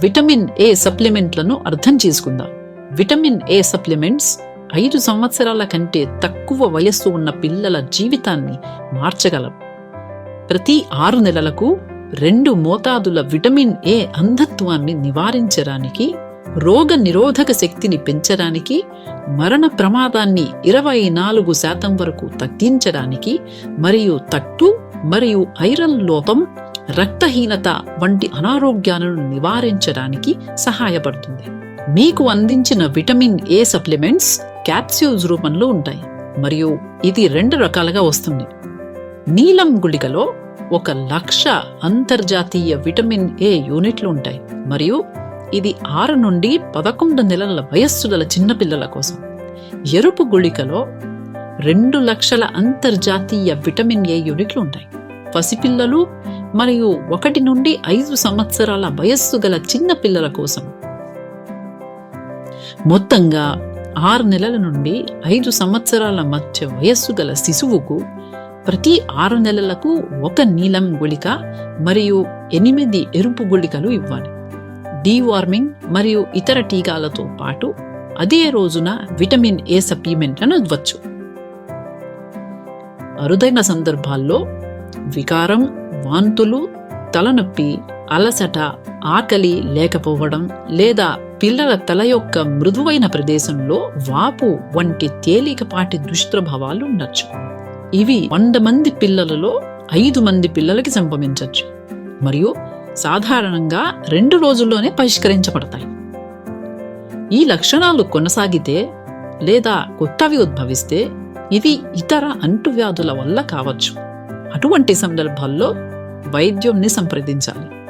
Vitamin A సప్లిమెంట్లను అర్థం చేసుకుందాం. Vitamin A supplements ఐదు సంవత్సరాల కంటే తక్కువ వయస్సు ఉన్న పిల్లల జీవితాన్ని మార్చగలం ప్రతి ఆరు నెలలకు రెండు మోతాదుల విటమిన్ ఏ అంధత్వాన్ని నివారించడానికి రోగ నిరోధక శక్తిని పెంచడానికి మరణ ప్రమాదాన్ని ఇరవై నాలుగు శాతం వరకు తగ్గించడానికి మరియు తట్టు మరియు ఐరన్ లోపం రక్తహీనత వంటి అనారోగ్యాలను నివారించడానికి సహాయపడుతుంది. మీకు అందించిన విటమిన్ ఏ సప్లిమెంట్స్ క్యాప్స్యూల్స్ రూపంలో ఉంటాయి. మరియు ఇది రెండు రకాలుగా వస్తుంది. నీలం గుళికలో ఒక లక్ష అంతర్జాతీయ విటమిన్ ఏ యూనిట్లు ఉంటాయి. మరియు ఇది ఆరు నుండి పదకొండు నెలల వయస్సు గల చిన్నపిల్లల కోసం. ఎరుపు గుళికలో రెండు లక్షల అంతర్జాతీయ విటమిన్ ఏ యూనిట్లు ఉంటాయి. పసిపిల్లలు మరియు ఒకటి నుండి ఐదు సంవత్సరాల వయస్సు గల చిన్న పిల్లల కోసం. మొత్తంగా ఆరు నెలల నుండి ఐదు సంవత్సరాల మధ్య వయస్సు గల శిశువుకు ప్రతి ఆరు నెలలకు ఒక నీలం గుళిక మరియు ఎనిమిది ఎరుపు గుళికలు ఇవ్వాలి. డీవార్మింగ్ మరియు ఇతర టీకాలతో పాటు అదే రోజున విటమిన్ ఏ సప్లిమెంట్లను ఇవ్వచ్చు. అరుదైన సందర్భాల్లో వికారం వాంతులు తలనొప్పి అలసట ఆకలి లేకపోవడం లేదా పిల్లల తల యొక్క మృదువైన ప్రదేశంలో వాపు వంటి తేలికపాటి దుష్ప్రభావాలు ఉండొచ్చు. ఇవి వంద మంది పిల్లలలో ఐదు మంది పిల్లలకి సంభవించవచ్చు మరియు సాధారణంగా రెండు రోజుల్లోనే పరిష్కరించబడతాయి. ఈ లక్షణాలు కొనసాగితే లేదా కొత్తవి ఉద్భవిస్తే ఇవి ఇతర అంటువ్యాధుల వల్ల కావచ్చు. అటువంటి సందర్భాల్లో వైద్యంని సంప్రదించాలి.